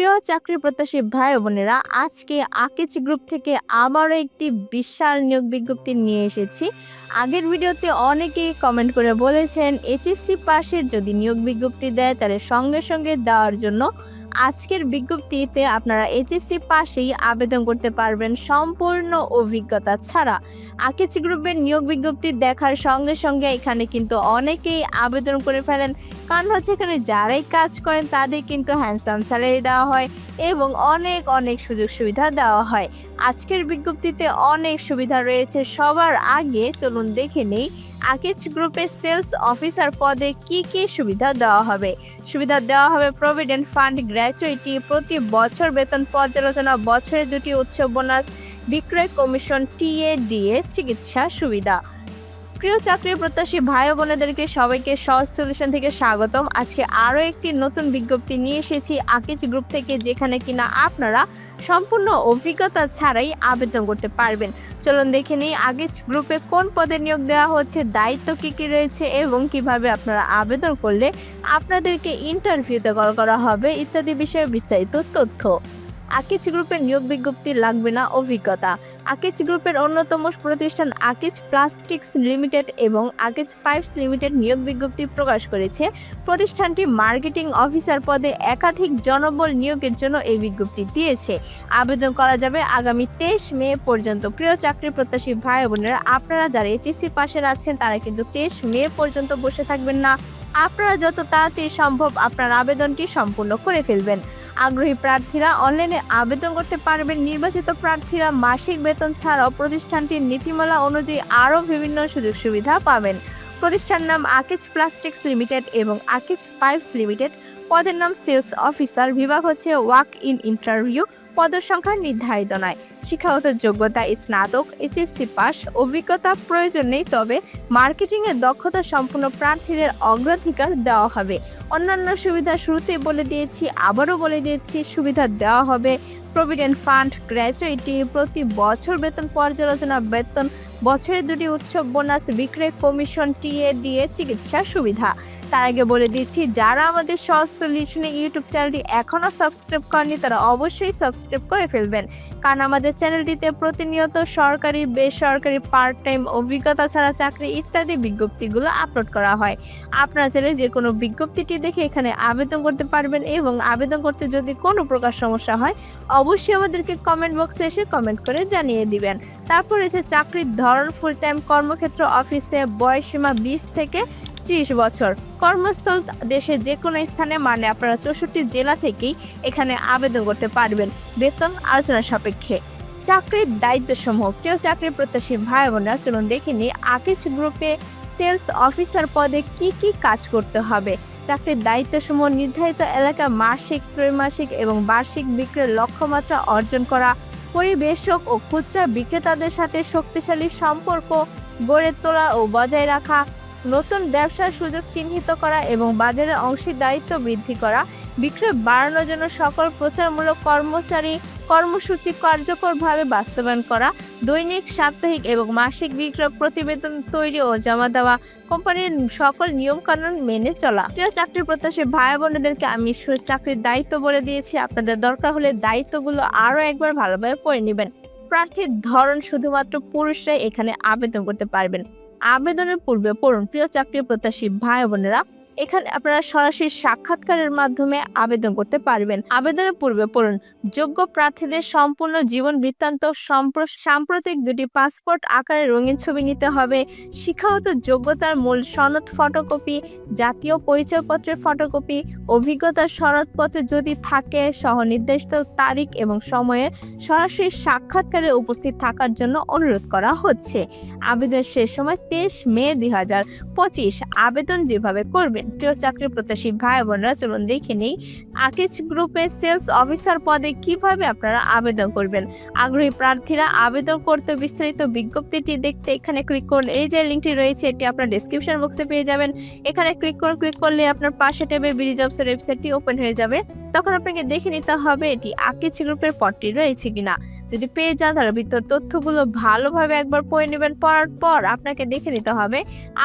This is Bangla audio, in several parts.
প্রিয় চাকরি প্রত্যাশী ভাই বোনেরা, আজকে আকেচ গ্রুপ থেকে আবারও একটি বিশাল নিয়োগ বিজ্ঞপ্তি নিয়ে এসেছি। আগের ভিডিওতে অনেকেই কমেন্ট করে বলেছেন এইচএসসি পাশের যদি নিয়োগ বিজ্ঞপ্তি দেয়, তাহলে সঙ্গে সঙ্গে দেওয়ার জন্য আজকের বিজ্ঞপ্তিতে আপনারা এইচএসসি পাশেই আবেদন করতে পারবেন সম্পূর্ণ অভিজ্ঞতা ছাড়া। আকেচ গ্রুপের নিয়োগ বিজ্ঞপ্তি দেখার সঙ্গে সঙ্গে এখানে কিন্তু অনেকেই আবেদন করে ফেলেন। কারণ হচ্ছে এখানে যারাই কাজ করেন তাদের কিন্তু হ্যান্ডসাম স্যালারি দেওয়া হয় এবং অনেক অনেক সুযোগ সুবিধা দেওয়া হয়। আজকের বিজ্ঞপ্তিতে অনেক সুবিধা রয়েছে, সবার আগে চলুন দেখে নেই। আকেচ গ্রুপের সেলস অফিসার পদে কি কি সুবিধা দেওয়া হবে? সুবিধা দেওয়া হবে প্রভিডেন্ট ফান্ড গ্র্যাচুইটি প্রতি বছর বেতন পর্যালোচনা, বছরে দুটি উৎসব বোনাস, বিক্রয় কমিশন টিএ দিয়ে চিকিৎসা সুবিধা। প্রিয় চাকরি প্রত্যাশী ভাই বোনেদেরকে সবাইকে সহজ সলিউশন থেকে স্বাগতম। আজকে আরও একটি নতুন বিজ্ঞপ্তি নিয়ে এসেছি আকিজ গ্রুপ থেকে, যেখানে কিনা আপনারা সম্পূর্ণ অভিজ্ঞতা ছাড়াই আবেদন করতে পারবেন। চলুন দেখে নিই আগেজ গ্রুপে কোন পদে নিয়োগ দেওয়া হচ্ছে, দায়িত্ব কী কী রয়েছে এবং কীভাবে আপনারা আবেদন করলে আপনাদেরকে ইন্টারভিউতে কল করা হবে ইত্যাদি বিষয়ে বিস্তারিত তথ্য। আকিজ গ্রুপের নিয়োগ বিজ্ঞপ্তি লাগবে না অভিজ্ঞতা। আকিজ গ্রুপের অন্যতম প্রতিষ্ঠান আকিজ প্লাস্টিক্স লিমিটেড এবং আকিজ পাইপস লিমিটেড নিয়োগ বিজ্ঞপ্তি প্রকাশ করেছে। প্রতিষ্ঠানটি মার্কেটিং অফিসার পদে একাধিক জনবল নিয়োগের জন্য এই বিজ্ঞপ্তি দিয়েছে। আবেদন করা যাবে আগামী তেইশ মে পর্যন্ত। প্রিয় চাকরি প্রত্যাশী ভাই বোনেরা, আপনারা যারা এইচএসসি পাশের আছেন, তারা কিন্তু তেইশ মে পর্যন্ত বসে থাকবেন না। আপনারা যত তাড়াতাড়ি সম্ভব আপনার আবেদনটি সম্পূর্ণ করে ফেলবেন। আগ্রহী প্রার্থীরা অনলাইনে আবেদন করতে পারবেন। নির্বাচিত প্রার্থীরা মাসিক বেতন ছাড়াও প্রতিষ্ঠানটির নীতিমালা অনুযায়ী আরও বিভিন্ন সুযোগ সুবিধা পাবেন। প্রতিষ্ঠান নাম আকিজ প্লাস্টিক্স লিমিটেড এবং আকিজ পাইপস লিমিটেড পদের নাম সেলস অফিসার। বিভাগ হচ্ছে ওয়াক ইন ইন্টারভিউ। পদের সংখ্যা নির্ধারিত নয়। শিক্ষাগত যোগ্যতা স্নাতক, এইচএসসি পাস। অভিজ্ঞতা প্রয়োজন নেই, তবে মার্কেটিংয়ের দক্ষতা সম্পন্ন প্রার্থীদের অগ্রাধিকার দেওয়া হবে। অন্যান্য সুবিধা শুরুতেই বলে দিয়েছি, আবারও বলে দিয়েছি, সুবিধা দেওয়া হবে। প্রভিডেন্ট ফান্ড, গ্র্যাচুইটি, প্রতি বছর বেতন পর্যালোচনা, বেতন, বছরে দুটি উৎসব বোনাস বিক্রয় কমিশন টিএ ডিএ চিকিৎসা সুবিধা। তার আগে বলে দিচ্ছি, যারা আমাদের সহজ সলিউশনে ইউটিউব চ্যানেলটি এখনও সাবস্ক্রাইব করেনি তারা অবশ্যই সাবস্ক্রাইব করে ফেলবেন। কারণ আমাদের চ্যানেলটিতে প্রতিনিয়ত সরকারি, বেসরকারি পার্ট টাইম অভিজ্ঞতা ছাড়া চাকরি ইত্যাদি বিজ্ঞপ্তিগুলো আপলোড করা হয়। আপনারা চাইলে যে কোনো বিজ্ঞপ্তিটি দেখে এখানে আবেদন করতে পারবেন এবং আবেদন করতে যদি কোনো প্রকার সমস্যা হয়, অবশ্যই আমাদেরকে কমেন্ট বক্সে এসে কমেন্ট করে জানিয়ে দিবেন। তারপর রয়েছে চাকরির ধরন ফুল টাইম কর্মক্ষেত্র অফিসে বয়সীমা বিশ থেকে ত্রিশ বছর। কর্মস্থল দেশের যে কোনো স্থানে মানে আপনারা চৌষট্টি জেলা থেকেই এখানে আবেদন করতে পারবেন বেতন আলোচনা সাপেক্ষে। চাকরির দায়িত্বসমূহ। কেউ চাকরি প্রত্যাশী ভাই বোনেরা, চলুন দেখে নিই আকিজ গ্রুপে সেলস অফিসার পদে কি কি কাজ করতে হবে। চাকরির দায়িত্বসমূহ, নির্ধারিত এলাকা মাসিক, ত্রৈমাসিক এবং বার্ষিক বিক্রয়ের লক্ষ্যমাত্রা অর্জন করা, পরিবেশক ও খুচরা বিক্রেতাদের সাথে শক্তিশালী সম্পর্ক গড়ে তোলা ও বজায় রাখা নতুন ব্যবসার সুযোগ চিহ্নিত করা এবং বাজারে অংশীদারিত্ব বৃদ্ধি করা, বিক্রয় বাড়ানোর জন্য সকল প্রচারমূলক কর্মচারী কর্মসূচি কার্যকরভাবে বাস্তবায়ন করা, দৈনিক, সাপ্তাহিক এবং মাসিক বিক্রয় প্রতিবেদন তৈরি ও জমা দেওয়া, কোম্পানির সকল নিয়মকানুন মেনে চলা। প্রিয় চাকরি প্রত্যাশী ভাই বোনদেরকে আমি চাকরির দায়িত্ব বলে দিয়েছি। আপনাদের দরকার হলে দায়িত্বগুলো আরও একবার ভালোভাবে পড়ে নেবেন। প্রার্থীর ধরন শুধুমাত্র পুরুষরাই এখানে আবেদন করতে পারবেন। আবেদনের পূর্বে পড়ুন। প্রিয় চাকরি প্রত্যাশী ভাই বোনেরা এখানে আপনারা সরাসরি সাক্ষাৎকারের মাধ্যমে আবেদন করতে পারবেন। আবেদনের পূর্বে পড়ুন, যোগ্য প্রার্থীদের সম্পূর্ণ জীবন বৃত্তান্ত, সম্প্র- সাম্প্রতিক দুটি পাসপোর্ট আকারে রঙিন ছবি নিতে হবে, শিক্ষাগত যোগ্যতার মূল সনদ ফটোকপি, জাতীয় পরিচয়পত্রের ফটোকপি অভিজ্ঞতার সনদপত্র যদি থাকে সহ তারিখ এবং সময়ে সরাসরি সাক্ষাৎকারে উপস্থিত থাকার জন্য অনুরোধ করা হচ্ছে। আবেদন শেষ সময় তেইশ মে দুই হাজার পঁচিশ। আবেদন যেভাবে করবেন প্রিয় চাকরি প্রত্যাশী ভাই বোনরা, চলুন দেখে নেই আকিজ গ্রুপে সেলস অফিসার পদে কীভাবে আপনারা আবেদন করবেন। আগ্রহী প্রার্থীরা আবেদন করতে বিস্তারিত বিজ্ঞপ্তিটি দেখতে এখানে ক্লিক করুন। এই যে লিঙ্কটি রয়েছে, এটি আপনার ডিসক্রিপশন বক্সে পেয়ে যাবেন। এখানে ক্লিক করুন ক্লিক করলে আপনার পাশে ট্যাবে বিডি জবসের ওয়েবসাইটটি ওপেন হয়ে যাবে। তখন আপনাকে দেখে নিতে হবে এটি আকিজ গ্রুপের পদটি রয়েছে কিনা। যদি পেয়ে যান তাহলে ভিতর তথ্যগুলো ভালোভাবে একবার পড়ে নেবেন। পড়ার পর আপনাকে দেখে নিতে হবে,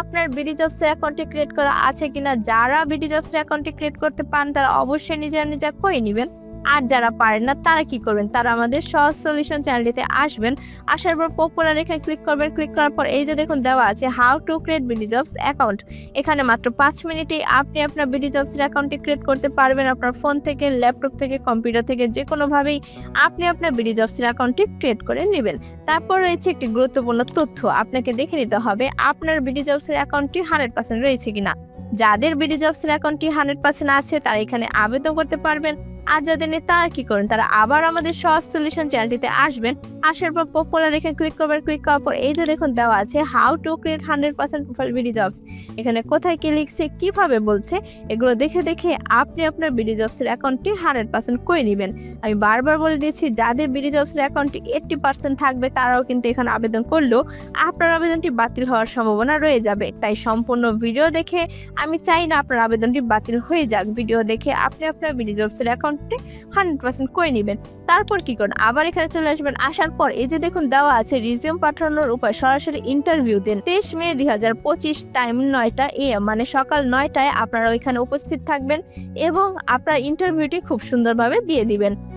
আপনার বিডি জবসের অ্যাকাউন্টটি ক্রিয়েট করা আছে কিনা। যারা বিডি জবসের অ্যাকাউন্টটি ক্রিয়েট করতে পান তারা অবশ্যই নিজেরা নিজে করে নেবেন। আর যারা পারেন না, তারা কি করবেন? তারা আমাদের সহজ সলিউশন চ্যানেলটিতে আসবেন। আসার পর পপুলার এখানে ক্লিক করবেন। ক্লিক করার পর এই যে দেখুন দেওয়া আছে how to create BD jobs account এখানে মাত্র পাঁচ মিনিটেই আপনি আপনার বিডি জবসের অ্যাকাউন্টটি ক্রিয়েট করতে পারবেন। আপনার ফোন থেকে ল্যাপটপ থেকে কম্পিউটার থেকে যে কোনোভাবেই আপনি আপনার বিডি জবসের অ্যাকাউন্টটি ক্রিয়েট করে নেবেন। তারপর রয়েছে একটি গুরুত্বপূর্ণ তথ্য। আপনাকে দেখে নিতে হবে আপনার বিডি জবসের অ্যাকাউন্টটি হান্ড্রেড পার্সেন্ট রয়েছে কিনা। যাদের বিডি জবসের অ্যাকাউন্টটি হান্ড্রেড পার্সেন্ট আছে, তারা এখানে আবেদন করতে পারবেন। আর যাদের নেই তারা কি করেন? তারা আবার আমাদের সহজ সলিউশন চ্যানেলটিতে আসবেন। আসার পর পপুলার এখানে ক্লিক করবেন। ক্লিক করার পর এই যে দেখুন দেওয়া আছে how to create hundred percent profile BD jobs এখানে কোথায় কি লিখছে, কীভাবে বলছে, এগুলো দেখে দেখে আপনি আপনার বিডি জবসের অ্যাকাউন্টটি হান্ড্রেড পার্সেন্ট করে নেবেন। আমি বারবার বলে দিয়েছি, যাদের বিডি জবসের অ্যাকাউন্টটি এইট্টি পার্সেন্ট থাকবে, তারাও কিন্তু এখানে আবেদন করলেও আপনার আবেদনটি বাতিল হওয়ার সম্ভাবনা রয়ে যাবে। তাই সম্পূর্ণ ভিডিও দেখে, আমি চাই না আপনার আবেদনটি বাতিল হয়ে যাক। ভিডিও দেখে আপনি আপনার বিডি জবসের অ্যাকাউন্টটি হান্ড্রেড পার্সেন্ট করে নেবেন। তারপর কি করুন? আবার এখানে চলে আসবেন। আসার পর এই যে দেখুন দেওয়া আছে রিজিউম পাঠানোর উপায় সরাসরি ইন্টারভিউ দেন। তেইশ মে দুই হাজার পঁচিশ টাইম নয়টা এ মানে সকাল নয়টায় আপনারা ওইখানে উপস্থিত থাকবেন এবং আপনার ইন্টারভিউটি খুব সুন্দরভাবে দিয়ে দিবেন।